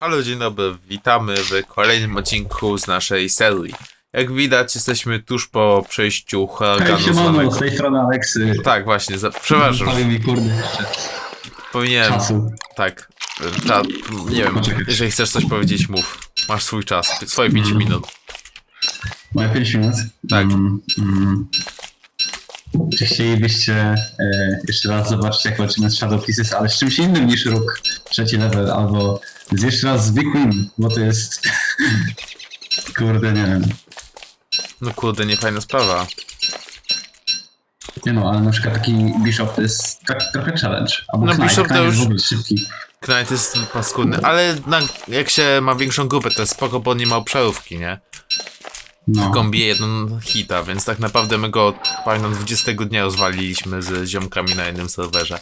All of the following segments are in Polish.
Halo, dzień dobry, witamy w kolejnym odcinku z naszej serii. Jak widać, jesteśmy tuż po przejściu Hej, huraganu siemano, zwanego. z tej strony Aleksy. Tak, właśnie, za, przepraszam, Powie mi kurde jeszcze powinienem, czasu. tak, ta, nie wiem, Poczekaj. jeżeli chcesz coś powiedzieć, mów. Masz swój czas, swoje 5 Mhm. minut. Moje 5 minut. Tak. Mm, mm. Czy chcielibyście e, jeszcze raz zobaczyć jak walczymy z Shadow Pieces, ale z czymś innym niż róg trzeci level, albo z jeszcze raz zwykłym, bo to jest... kurde, nie wiem. No kurde, nie fajna sprawa. Nie no, ale na przykład taki Bishop to jest tak trochę challenge. Albo No, Knight, Bishop to Knight jest już- w ogóle szybki. Knight jest paskudny, ale na, jak się ma większą grupę, to jest spoko, bo nie ma obszarówki, nie? No. Gąbie jeden hita, więc tak naprawdę my go, pamiętam, 20 dnia rozwaliliśmy z ziomkami na jednym serwerze.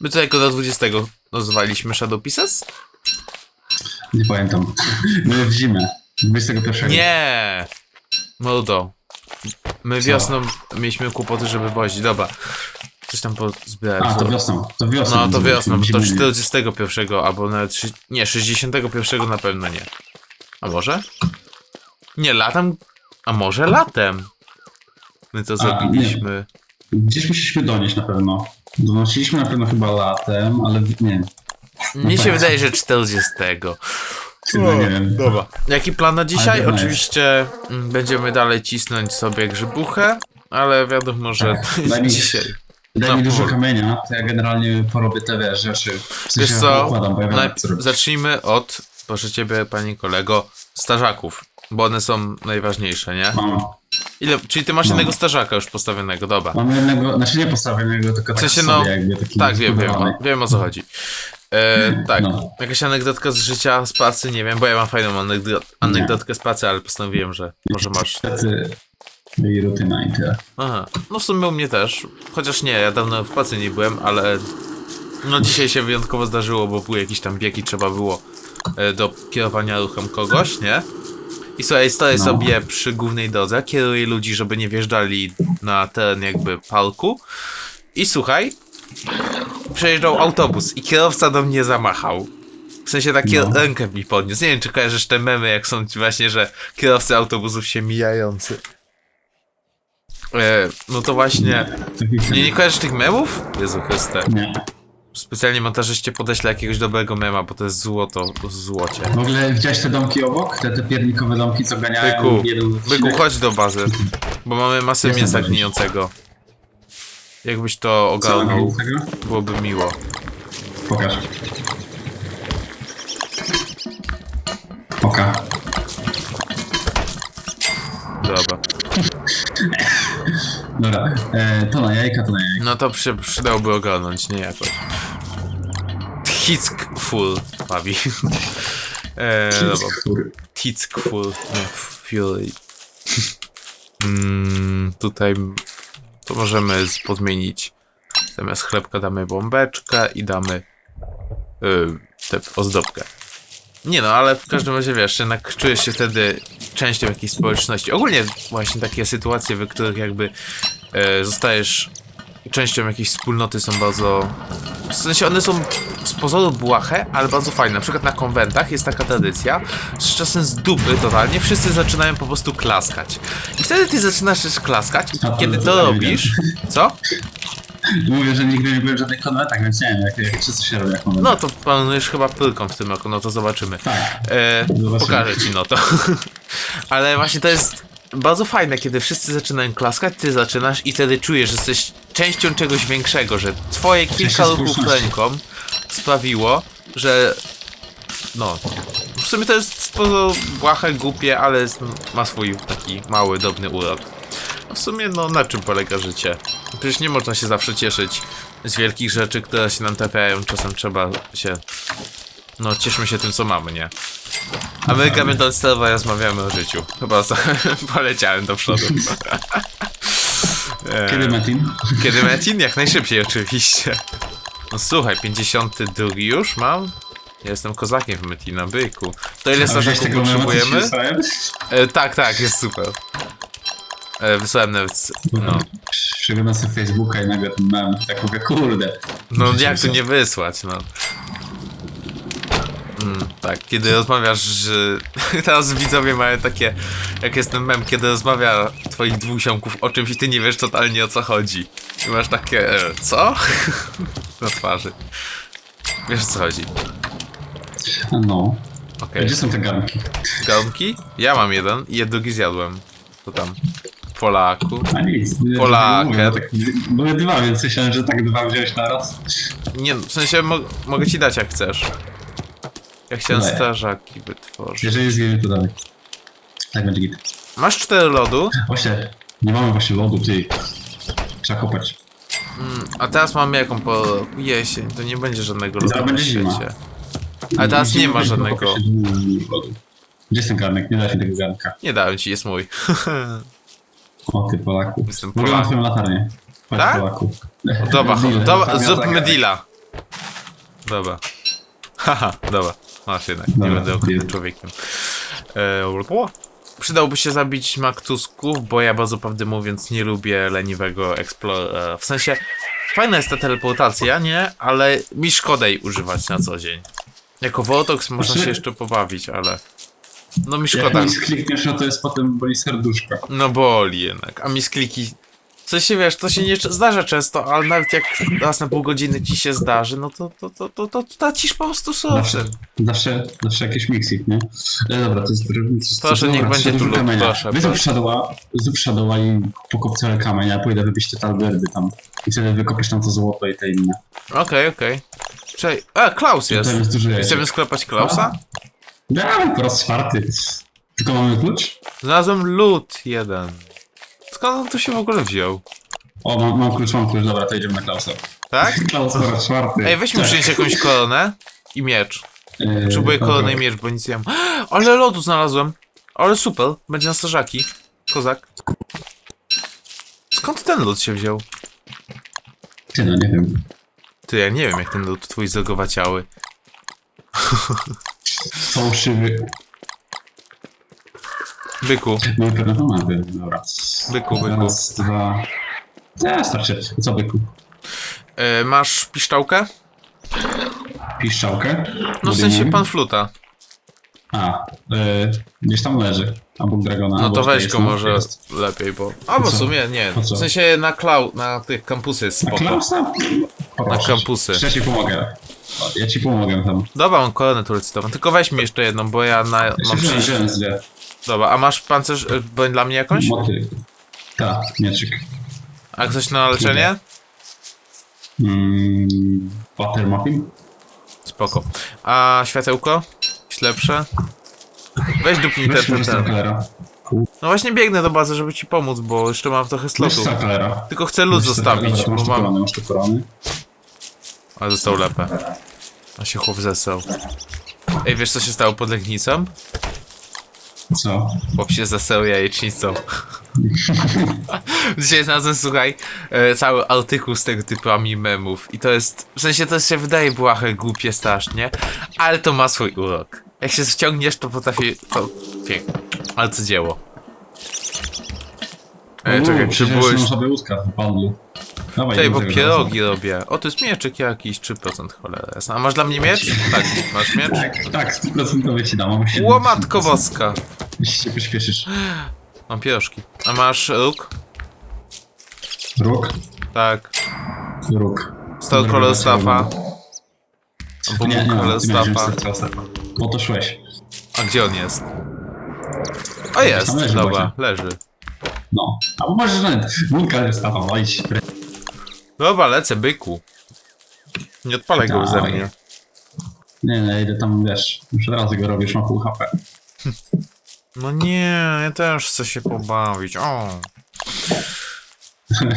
My tutaj go do 20 rozwaliliśmy Shadow Pieces? Nie pamiętam. My w zimę. 21. Nie! Mordo. My Co? wiosną mieliśmy kłopoty, żeby wozić. Dobra. Coś tam pozbierać. A, to wiosną. To wiosną. No to wiosną, w to zimę nie. 41 albo nawet... Nie, 61 na pewno nie. A może? Nie, latem... A może latem? My to zrobiliśmy... Gdzieś musieliśmy donieść na pewno. Donosiliśmy na pewno chyba latem, ale nie. Mnie się wydaje, że 40. Chyba nie wiem. Dobra. Jaki plan na dzisiaj? Ale Oczywiście mm, będziemy dalej cisnąć sobie grzybuchę, ale wiadomo, że Tak, daj mi- dzisiaj. Daj No, mi dużo kamienia, to ja generalnie porobię te wiesz, rzeczy. W sensie Wiesz co? układam, bo ja wiem, Najp- co robić. zacznijmy od, proszę ciebie, panie kolego, starzaków, bo one są najważniejsze, nie? Mam, Ile, czyli ty masz No. jednego starzaka już postawionego, dobra. mam jednego, znaczy nie postawionego, tylko W tak sensie, sobie no, jakby taki Tak, wiem, wiem, zbudowany. o, wiem o co chodzi. E, tak, No. jakaś anegdotka z życia, z pracy, nie wiem, bo ja mam fajną anegdo- anegdotkę z pracy, ale postanowiłem, że może masz. Tacy i rutyna i tyle. Aha, no w sumie u mnie też. Chociaż nie, ja dawno w pracy nie byłem, ale no dzisiaj się wyjątkowo zdarzyło, bo były jakieś tam biegi, trzeba było e, do kierowania ruchem kogoś, nie? I słuchaj, stoję No. sobie przy głównej drodze, kieruję ludzi, żeby nie wjeżdżali na teren jakby parku. I słuchaj, przejeżdżał autobus i kierowca do mnie zamachał. W sensie takie No. rękę mi podniósł. Nie wiem, czy kojarzysz te memy, jak są właśnie, że kierowcy autobusów się mijający. E, no to właśnie. Taki Nie, nie kojarzysz tych memów? Jezu Chryste. nie. Specjalnie montażyście podeślę jakiegoś dobrego mema, bo to jest złoto w złocie. W ogóle widziałeś te domki obok? Te, te piernikowe domki, co ganiają Byku, byku, chodź do bazy. Bo mamy masę mięsa gnijącego. Jakbyś to ogarnął, byłoby miło. Pokaż. Poka. Dobra. Dobra, e, to na jajka, to na jajka. No to przy, przydałoby ogarnąć, nie jakoś. Hick full bawi. e? Tick full, fury. mm, tutaj to możemy podmienić. Zamiast chlebka damy bombeczkę i damy yy, tę ozdobkę. Nie no, ale w każdym razie wiesz, jednak czujesz się wtedy częścią jakiejś społeczności. Ogólnie właśnie takie sytuacje, w których jakby e, zostajesz częścią jakiejś wspólnoty są bardzo... W sensie one są z pozoru błahe, ale bardzo fajne. Na przykład na konwentach jest taka tradycja, że z czasem z dupy totalnie wszyscy zaczynają po prostu klaskać. I wtedy ty zaczynasz też klaskać i to kiedy to totalnie robisz... Co? Mówię, że nigdy nie byłem w żadnych konwentach, więc nie wiem, jak, jak wszyscy się robią jak konwent. No to planujesz chyba pylką w tym roku, no to zobaczymy. Tak. E, Zobaczymy. pokażę ci no to. Ale właśnie to jest bardzo fajne, kiedy wszyscy zaczynają klaskać, ty zaczynasz i wtedy czujesz, że jesteś częścią czegoś większego, że twoje kilka ruchów ręką sprawiło, że no, w sumie to jest sporo błahe, głupie, ale ma swój taki mały, dobry urok. A w sumie, no, na czym polega życie? Przecież nie można się zawsze cieszyć z wielkich rzeczy, które się nam trafiają. Czasem trzeba się... No, cieszmy się tym, co mamy, nie? A my gramy do Sterowa rozmawiamy o życiu. Chyba poleciałem do przodu. E, Kiedy Metin? Kiedy Metin? Jak najszybciej oczywiście. No słuchaj, 52 już mam? Ja jestem kozakiem w Metina, byku. To ile ci potrzebujemy? E, tak, tak, jest super. E, wysłałem nawet... No, Przeglądam sobie Facebooka i nagle ten mem, tak mówię, kurde. no jak tu się- nie wysłać, no. Mm, tak, kiedy rozmawiasz, że teraz widzowie mają takie, jak jest ten mem, kiedy rozmawia twoich dwóch ziomków o czymś i ty nie wiesz totalnie o co chodzi. I masz takie, e, co? Na twarzy. Wiesz o co chodzi. No. Okej. Gdzie są te garnki? Gałąbki? Ja mam jeden i ja drugi zjadłem. To tam. Polaku. A nic. mówię, Tak, były dwa, więc myślałem, że tak dwa wziąłeś na raz. Nie, w sensie mo mogę ci dać jak chcesz. Ja chciałem Daję. strażaki wytworzyć. Jeżeli zginie, to dalej. Tak będzie git. Masz cztery lodu, Właśnie, nie mamy właśnie lodu, ty. Trzeba kopać. mm, a teraz mamy jaką po jesień, to nie będzie żadnego lodu na będzie zima. świecie. Ale teraz nie ma żadnego. Kopać lodu. Gdzie jest ten garnek? Nie da się tego garnka. Nie dałem ci, jest mój. O ty Polaku. Jestem Mogę Polak. na twoją latarnię. Chodź Tak? Polaku. Dobra, Deal, dobra, latarnia zróbmy deala. Dobra. Haha, dobra. Masz jednak, nie Dobra, będę deal. człowiekiem. Eee, Przydałoby się zabić maktusków, bo ja bardzo prawdę mówiąc nie lubię leniwego explora. W sensie, fajna jest ta teleportacja, nie? Ale mi szkoda jej używać na co dzień. Jako Vortox można Znaczy- się jeszcze pobawić, ale... No mi Jak szkoda. nic klikniesz, no to jest potem boli serduszko. No boli jednak, a miskliki... W sensie wiesz, to się nie zdarza często, ale nawet jak raz na pół godziny ci się zdarzy, no to, to, to, to, to tracisz po prostu Zawsze, sukces. zawsze, zawsze jakiś miksik, nie? E, dobra, to jest... to- Proszę, to- niech dobra, będzie tu kamienia. proszę, proszę. shadowa, zrób shadowa i pokop cały kamień, ja pójdę wybić te talberdy tam. I wtedy wykopiesz tam to złoto i te inne. Okej, okej. Czekaj, a, Klaus jest. Jest. Chcemy sklepać Klausa? Dawaj, po raz czwarty. Tylko mamy klucz? Znalazłem lód jeden. Skąd on tu się w ogóle wziął? O, mam, mam klucz, mam klucz, dobra, to idziemy na Klausa. Tak? Klaus po raz czwarty. Ej, weźmy Tak. przynieść jakąś koronę i miecz. Yy, Potrzebuję dobra. koronę i miecz, bo nic nie mam. Ale lodu znalazłem. Ale super, będzie na strażaki. Kozak. Skąd ten lód się wziął? Ty, no nie wiem. Ty, ja nie wiem jak ten lód twój zagowaciały. Fałszywy. Byku, No i pewno to mamy, dobra. byku, byku. Raz, dwa... Ja, starczy. Co byku? E, masz piszczałkę? Piszczałkę? No w sensie pan fluta. A, y, gdzieś tam leży. Albo Dragona. No to weź jest, go no, może jest. lepiej, bo... Albo w co? sumie nie. Po co? W sensie na cloud, na tych kampusy jest Na spoko. Klausa? Na kampusy. Ja ci pomogę. Ja ci pomogę tam. Dobra, mam koronę tu recytową. Tylko weź mi jeszcze jedną, bo ja na, mam Jeszcze wziąłem, 30... wziąłem z dwie. Dobra, a masz pancerz e, broń dla mnie jakąś? Moty. Tak, mieczyk. A coś na leczenie? Mm, Water Muffin? Spoko. A światełko? Lepsze? Weź dupnij ten, Weź ten, ten. Starklera. No właśnie biegnę do bazy, żeby ci pomóc, bo jeszcze mam trochę Weź slotu. Starklera. Tylko chcę lód zostawić, bo tu mam... masz tu. Ale został lepę. A się chłop zesrał. Ej, wiesz co się stało pod Legnicą? Co? Chłop się zesrał jajecznicą. Dzisiaj znalazłem, słuchaj, e, cały artykuł z tego typami memów. I to jest, w sensie to się wydaje błahe, głupie strasznie, ale to ma swój urok. Jak się wciągniesz, to potrafi, to pięknie. Ale co dzieło. E, czekaj, czy byłeś... łódka w. Dawaj, do bo tego pierogi robię. O, to jest mieczyk jakiś, 3% cholera jasna. A masz dla mnie miecz? Tak, masz miecz? Tak, tak, 100% ci dam. Mam Łomatko woska. Jeśli się pośpieszysz. Mam pierożki. A masz róg? Róg? Tak. Róg. Star Color Staffa. Albo Nie, nie, Moon mam, Color ty miałeś Staffa. Star Staffa. Po to szłeś. A gdzie on jest? O jest, leży dobra, leży. No. Albo możesz nawet Moon Color Staffa walić. Dobra, lecę, byku. Nie odpalaj go ze Dawaj. mnie. Nie, nie, idę tam, wiesz, już od razu go robisz, ma pół HP. No nie, ja też chcę się pobawić. O.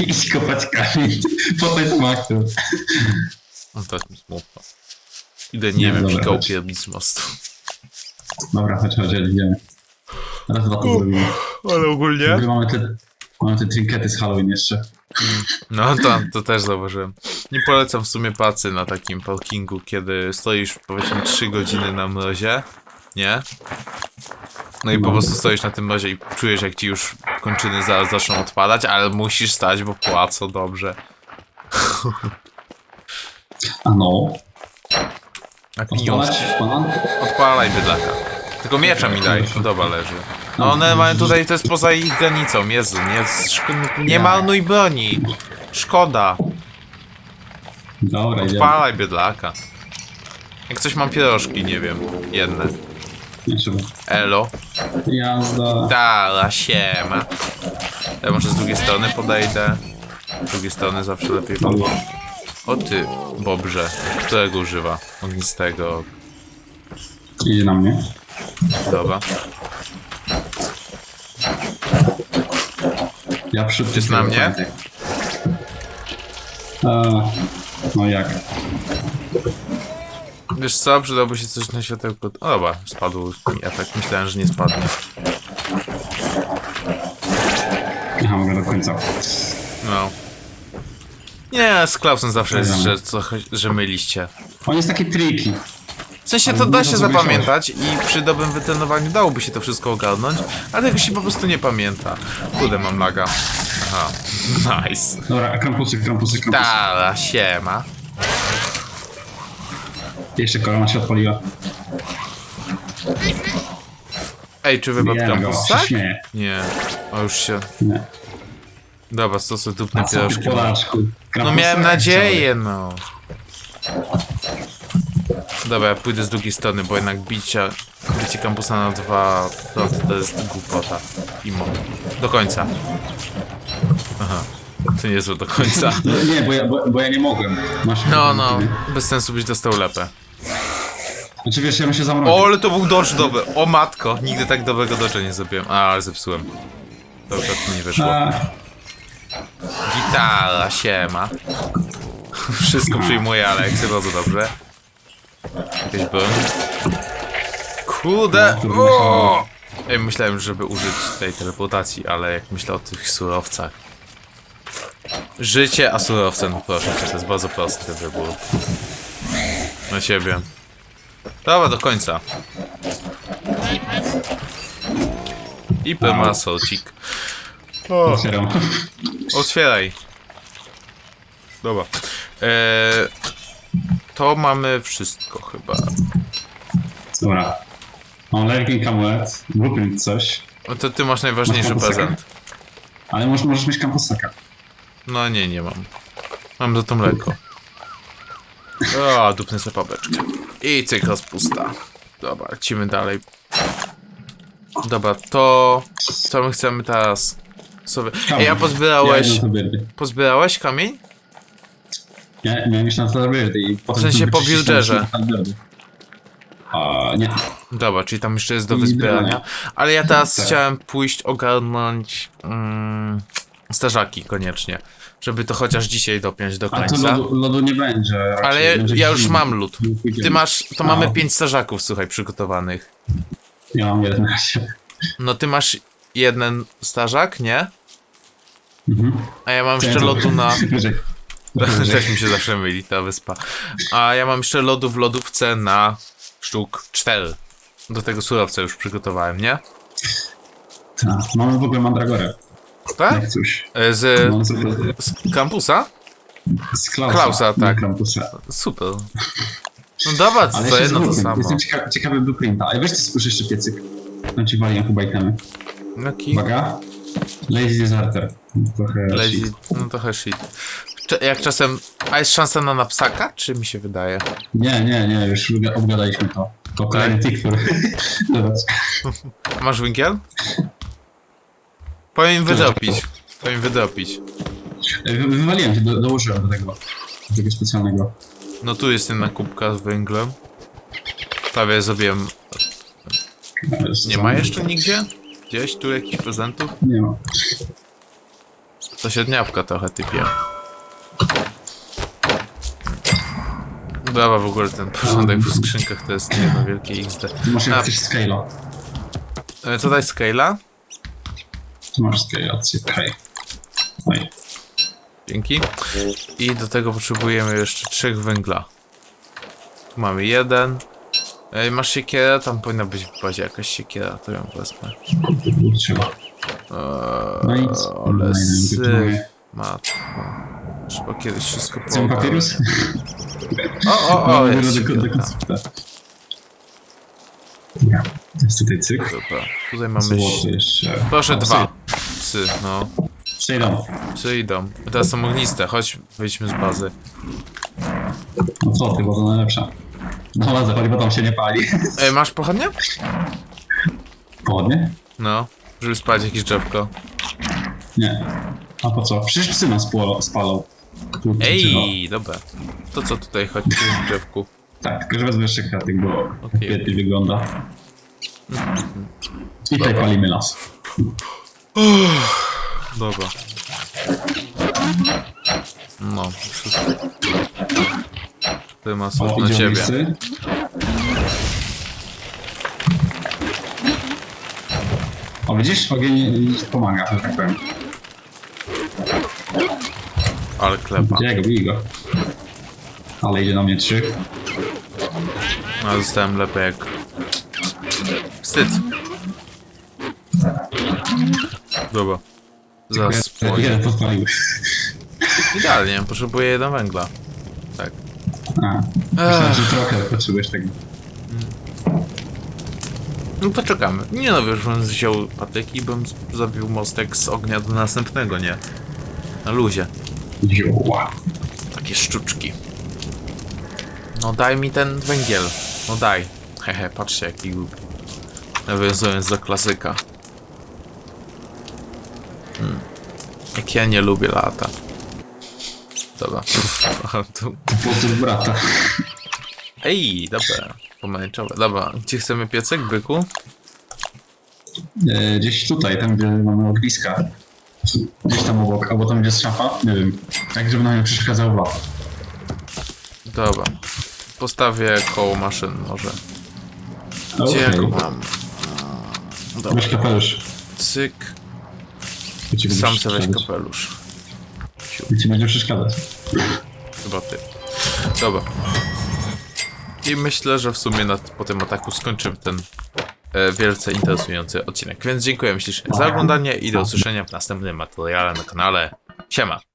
Idź kopać kamień. Po to maktu. No to jest mi smutno. Idę, nie, Nie, wiem, dobra, pikał chodź. pierbić z mostu. Dobra, chodź, chodź, idziemy. Raz, dwa to zrobimy. Ale ogólnie? mamy te, mamy te trinkety z Halloween jeszcze. No to, to też zauważyłem. Nie polecam w sumie pracy na takim parkingu, kiedy stoisz powiedzmy 3 godziny na mrozie, nie? No i po No. prostu stoisz na tym mrozie i czujesz jak ci już kończyny zaraz zaczną odpadać, ale musisz stać, bo płacą dobrze. A no. Na pieniądze. Odpalać? Odpalaj bydlaka. Tylko miecza mi daj, podoba leży. No one mają tutaj, to jest poza ich granicą, Jezu, nie, szk- nie marnuj broni. Szkoda. Dobra, idziemy. Odpalaj bydlaka. Jak coś mam pierożki, nie wiem, jedne. Nie trzeba. Elo. Jazda. Dala, siema. Ja może z drugiej strony podejdę. Z drugiej strony zawsze lepiej wam. O ty, Bobrze, którego używa? Ognistego. Idzie na mnie. Dobra. Ja przód. Jest na mnie? A, no jak? Wiesz co, przydałby się coś na światełko. O dobra, spadł mi efekt. Myślałem, że nie spadnie. Aha, mogę do końca. No. Nie, z Klausem zawsze jest, że, trochę, że myliście. On jest taki tricky. W sensie to da się zapamiętać i przy dobrym wytrenowaniu dałoby się to wszystko ogarnąć, ale tego się po prostu nie pamięta. Kurde, mam laga. Aha, nice. Dobra, krampusy, krampusy, krampusy. Dala, siema. Jeszcze korona się odpaliła. Ej, czy wypadł Nie, tak? śmieje. Nie. O, już się... Nie. Dobra, stosy dupne A co ty pierożki. Polaczku? No Krampusy? miałem nadzieję, no. Dobra, ja pójdę z drugiej strony, bo jednak bicia, bicie kampusa na dwa loty to jest głupota. Imo. Do końca. Aha. To niezłe do końca. Nie, nie bo, ja, bo, bo ja nie mogłem. Masz No, no. Bez sensu byś dostał lepę. Znaczy wiesz, ja bym się zamroził. O, ale to był dodge dobry. O matko, nigdy tak dobrego dodge'a nie zrobiłem. A, ale zepsułem. Dobrze, to nie wyszło. A, Gitara, siema. Wszystko przyjmuje, ale jak się bardzo dobrze. Jakaś broń. Kurde! No, O! Ej, myślałem, żeby użyć tej teleportacji, ale jak myślę o tych surowcach. Życie, a surowce, no proszę cię, to jest bardzo prosty wybór. Na siebie. Dobra, do końca. I permasolcik. O. otwieram. Otwieraj. Dobra. Eee, to mamy wszystko chyba. Dobra. Mam Lerkin Kamuet, blueprint coś. No to ty masz najważniejszy Masz kampusaka? prezent. Ale możesz, możesz mieć kampusaka. No nie, nie mam. Mam za to mleko. O, dupnę sobie babeczkę. I cyk rozpusta. Dobra, lecimy dalej. Dobra, to... Co my chcemy teraz sobie... Ej, a pozbierałeś... Ja, Birdy. Pozbierałeś kamień? Ja miałem iść na Thunderbirdy i potem... sensie po wyczyścić builderze. Thunderbirdy. A nie. Dobra, czyli tam jeszcze jest do I wyzbierania. idealnie. Ale ja teraz Tak. chciałem pójść ogarnąć mm, strażaki koniecznie. Żeby to chociaż dzisiaj dopiąć do A to końca. lodu, lodu nie będzie. raczej. Ale ja, Będzie ja już zimno. mam lód. Nie pójdziemy. Ty masz, to A. mamy pięć strażaków, słuchaj, przygotowanych. Ja mam 11. No ty masz jeden strażak, nie? Mhm. A ja mam jeszcze lodu na... Wyżej. Wyżej. Też mi się zawsze myli ta wyspa. A ja mam jeszcze lodu w lodówce na sztuk 4. Do tego surowca już przygotowałem, nie? Tak, mamy w ogóle Mandragorę. Tak? Jak coś. E, Z, No, super. z kampusa? Z Klausa. Klausa, nie tak. Krampusa. Super. No dobra, Ale to jeszcze jedno to samo. Jestem ciekawy, ciekawy blueprinta. Ale weź ty spójrz jeszcze piecyk. Tam ci wali chyba itemy. Jaki? Uwaga. Lazy Deserter. Trochę Lazy, shit. no trochę shit. Jak czasem... A jest szansa na napsaka? Czy mi się wydaje? Nie, nie, nie, już obga- obgadaliśmy to. To kolejny tik, który... Masz winkiel? Powinien wydropić. Powinien wydropić. Wy- Wywaliłem cię, do, dołożyłem do tego. Do tego specjalnego. No tu jest jedna kubka z węglem. Prawie zrobiłem... Nie ma jeszcze nigdzie? Gdzieś tu jakichś prezentów? Nie ma. To średniawka trochę typie. Dobra, w ogóle ten porządek w skrzynkach to jest jedno wielkie XD. Ty masz A. jak coś scale'a. E, Co daj scala? Tu masz scale'a, okej. Oj. Dzięki. I do tego potrzebujemy jeszcze trzech węgla. Tu mamy jeden. Ej, masz siekierę? Tam powinna być w bazie jakaś siekiera, to ją wezmę. Trzeba. Eee, No nic. ale No i syf. mamy. Matko. Trzeba kiedyś wszystko Chcemy poogarnąć. papirus? O, o, o, jest do, do. Dobra, jest tutaj cyk. Dobra, tutaj mamy... Złoty jeszcze. Proszę O, dwa. Psy, no. Przejdą. Psy idą. Teraz są ogniste, chodź, wyjdźmy z bazy. No co ty, bo to najlepsza. No ale zapali, bo tam się nie pali. Ej, masz pochodnie? Pochodnie? No, żeby spalić jakieś drzewko. Nie. A po co? Przecież psy nas spalą. Tu, Ej, dobra. To co tutaj chodzi w tym drzewku? Tak, tylko że wezmę jeszcze kratek, bo Okej. świetnie wygląda. I tutaj palimy las. Dobra. No, wszystko. Ty ma O, słów na idzie ciebie. listy. O, widzisz? Ogień pomaga, że tak powiem. Ale klepa. Gdzie go, bij go. Ale idzie na mnie trzy. A zostałem lepiej jak... Wstyd. Dobra. Zaraz spłonie. Jeden podpalił. Idealnie, potrzebuję jeden węgla. Tak. A, myślałem, że trochę potrzebujesz tego. No to czekamy. Nie no, wiesz, bym wziął patyk i bym zabił mostek z ognia do następnego, nie? Na luzie. Joła. Takie sztuczki. No daj mi ten węgiel. No daj. Hehe, patrzcie jaki głupi. Nawiązując do klasyka. Hmm. Jak ja nie lubię lata. Dobra. Tu. Pozdrów brata. Ej, dobra. Pomarańczowe. Dobra, gdzie chcemy piecek, byku? E, gdzieś tutaj, tam gdzie mamy ogniska. Gdzieś tam obok, albo tam gdzie jest szafa, nie wiem. Tak, żeby nam nie przeszkadzał lat. Dobra. Postawię koło maszyn może. Gdzie ja go mam? Dobra. Weź kapelusz. Cyk. Ci Sam sobie weź przeszkadzać. kapelusz. To ci będzie przeszkadzać. Chyba ty. Dobra. I myślę, że w sumie na, po tym ataku skończymy ten wielce interesujący odcinek. Więc dziękuję ślicznie za oglądanie i do usłyszenia w następnym materiale na kanale. Siema!